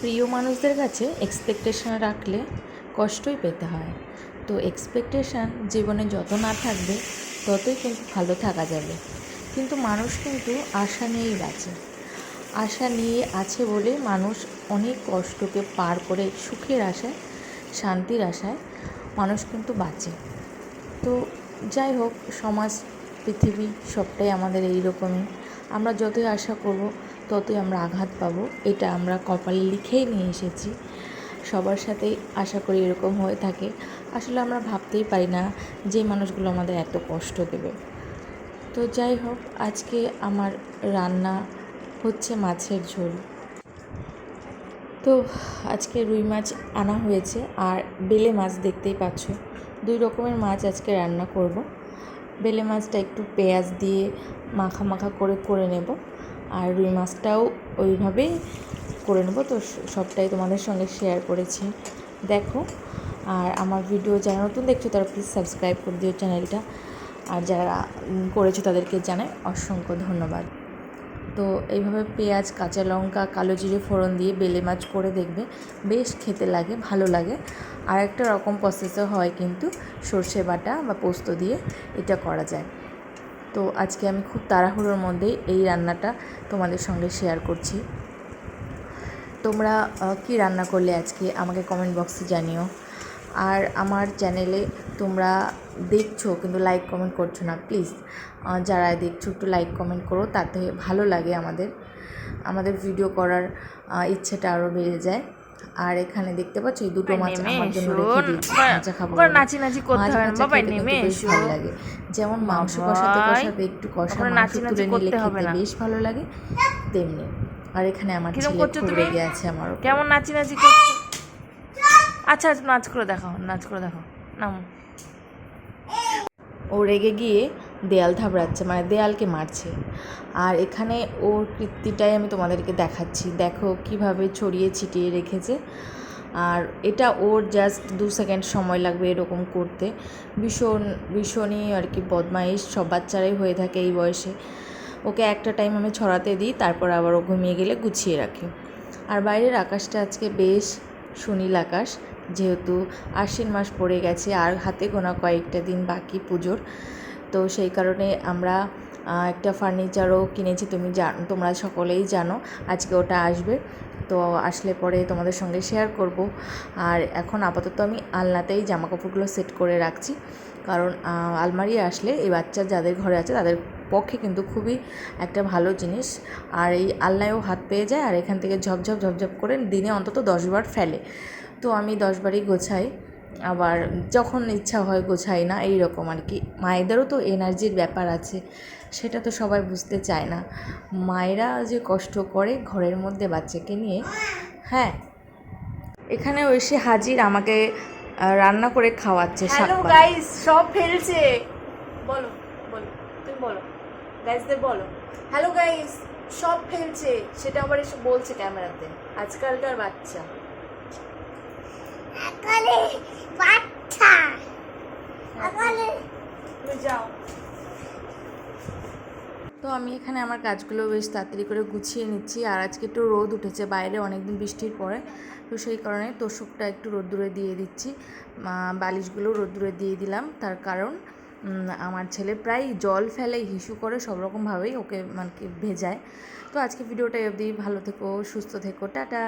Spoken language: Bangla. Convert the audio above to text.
প্রিয় মানুষদের কাছে এক্সপেকটেশন রাখলে কষ্টই পেতে হয়। তো এক্সপেকটেশান জীবনে যত না থাকবে, ততই কিন্তু ভালো থাকা যাবে। কিন্তু মানুষ কিন্তু আশা নিয়েই বাঁচে। আশা নিয়ে আছে বলে মানুষ অনেক কষ্টকে পার করে সুখের আশায়, শান্তির আশায় মানুষ কিন্তু বাঁচে। তো যাই হোক, সমাজ, পৃথিবী সবটাই আমাদের এই রকমই আমরা যতই আশা করব ততই আমরা আঘাত পাবো, এটা আমরা কপালে লিখেই নিয়ে এসেছি। সবার সাথেই আশা করি এরকম হয়ে থাকে। আসলে আমরা ভাবতেই পারি না যে মানুষগুলো আমাদের এত কষ্ট দেবে। তো যাই হোক, আজকে আমার রান্না হচ্ছে মাছের ঝোল। তো আজকে রুই মাছ আনা হয়েছে, আর বেলে মাছ দেখতেই পাচ্ছ। দুই রকমের মাছ আজকে রান্না করব। বেলে মাছটা একটু পেঁয়াজ দিয়ে মাখা মাখা করে করে নেব। আর রুই মাছটাও ওইভাবেই করে নেব। তো সবটাই তোমাদের সঙ্গে শেয়ার করেছি। দেখো, আর আমার ভিডিও যারা নতুন দেখছ, তারা প্লিজ সাবস্ক্রাইব করে দিও চ্যানেলটা আর যারা করেছে তাদেরকে জানাই অসংখ্য ধন্যবাদ। তো এইভাবে পেঁয়াজ, কাঁচা লঙ্কা, কালো জিরে ফোড়ন দিয়ে বেলে মাছ করে দেখবে। বেশ খেতে লাগে, ভালো লাগে। আর একটা রকম প্রসেসও হয় কিন্তু সর্ষে বাটা বা পোস্ত দিয়ে এটা করা যায়। তো আজকে আমি খুব তাড়াহুড়োর মধ্যেই এই রান্নাটা তোমাদের সঙ্গে শেয়ার করছি। তোমরা কি রান্না করলে আজকে? আমাকে কমেন্ট বক্সে জানিও। আর আমার চ্যানেলে তোমরা দেখছ কিন্তু লাইক কমেন্ট করছ না প্লিজ যারা দেখছ একটু লাইক কমেন্ট করো তাতে ভালো লাগে আমাদের। আমাদের ভিডিও করার ইচ্ছেটা আরও বেড়ে যায়। আর এখানে দেখতে পাচ্ছ এই দুটো মাছ আমার জন্য রেখে দিয়েছি। খাব নাচি নাচি করতে হবে কিন্তু নেমে বেশ এসো। ভালো লাগে। যেমন মাংস কষাতে কষাতে একটু কষা মাংস নাচি নাচি তুলে নিলে করতে হবে খেতে না। বেশ ভালো লাগে। তেমনি। আর এখানে আমার ছেলে করছ খুব তুমি? রেগে আছে আমার কেমন নাচি নাচি করছ? আচ্ছা আচ্ছা, নাচ করে দেখাও নাচ করে দেখাও। নাম। ও রেগে গিয়ে দেয়াল থাবড়াচ্ছে মানে দেয়ালকে মারছে। আর এখানে ওর কীর্তিটাই আমি তোমাদেরকে দেখাচ্ছি। দেখো কীভাবে ছড়িয়ে ছিটিয়ে রেখেছে। আর এটা ওর জাস্ট দু সেকেন্ড সময় লাগবে এরকম করতে। ভীষণ, ভীষণই আর কি বদমাইশ, সব বাচ্চারাই হয়ে থাকে এই বয়সে। ওকে একটা টাইম আমি ছড়াতে দিই, তারপর আবার ও ঘুমিয়ে গেলে গুছিয়ে রাখি। আর বাইরের আকাশটা আজকে বেশ সুনীল আকাশ। যেহেতু আশ্বিন মাস পড়ে গেছে আর হাতে গোনা কয়েকটা দিন বাকি পুজোর। তো সেই কারণে আমরা একটা ফার্নিচারও কিনেছি, তুমি জান তোমরা সকলেই জানো, আজকে ওটা আসবে। তো আসলে পরে তোমাদের সঙ্গে শেয়ার করব। আর এখন আপাতত আমি আলনাতেই জামা কাপড়গুলো সেট করে রাখছি। কারণ আলমারি আসলে এই বাচ্চা যাদের ঘরে আছে, তাদের পক্ষে কিন্তু খুবই একটা ভালো জিনিস। আর এই আলনায়ও হাত পেয়ে যায়, আর এখান থেকে ঝপঝপ ঝপঝপ করে দিনে অন্তত দশবার ফেলে। তো আমি দশবারই গোছাই। আবার যখন ইচ্ছা হয় গোছাই না এই রকম আর কি। মায়েদেরও তো এনার্জির ব্যাপার আছে সেটা তো সবাই বুঝতে চায় না। মায়েরা যে কষ্ট করে ঘরের মধ্যে বাচ্চাকে নিয়ে হ্যাঁ। এখানে এসে হাজির আমাকে রান্না করে খাওয়াচ্ছে হ্যালো গাইস সব ফেলছে। বলো বলো তুমি বলো। গাইসদের বলো। হ্যালো গাইস সব ফেলছে সেটা আবার এসে বলছে ক্যামেরাতে। আজকালকার বাচ্চা। আকালে বাচ্চা আকালে যাও। তো আমি এখানে আমার কাজগুলো বেশ তাড়াতাড়ি করে গুছিয়ে নিচ্ছি আর আজকে একটু রোদ উঠেছে বাইরে অনেকদিন বৃষ্টির পরে। তো সেই কারণে তোষকটা একটু রোদ্দুরে দিয়ে দিচ্ছি। বালিশগুলো রোদ্দুরে দিয়ে দিলাম তার কারণ আমার ছেলে প্রায় জল ফেলে হিসু করে সব রকমভাবেই ওকে মানে কি ভেজায়। তো আজকে ভিডিওটা অবধি ভালো থেকো সুস্থ থেকো টাটা।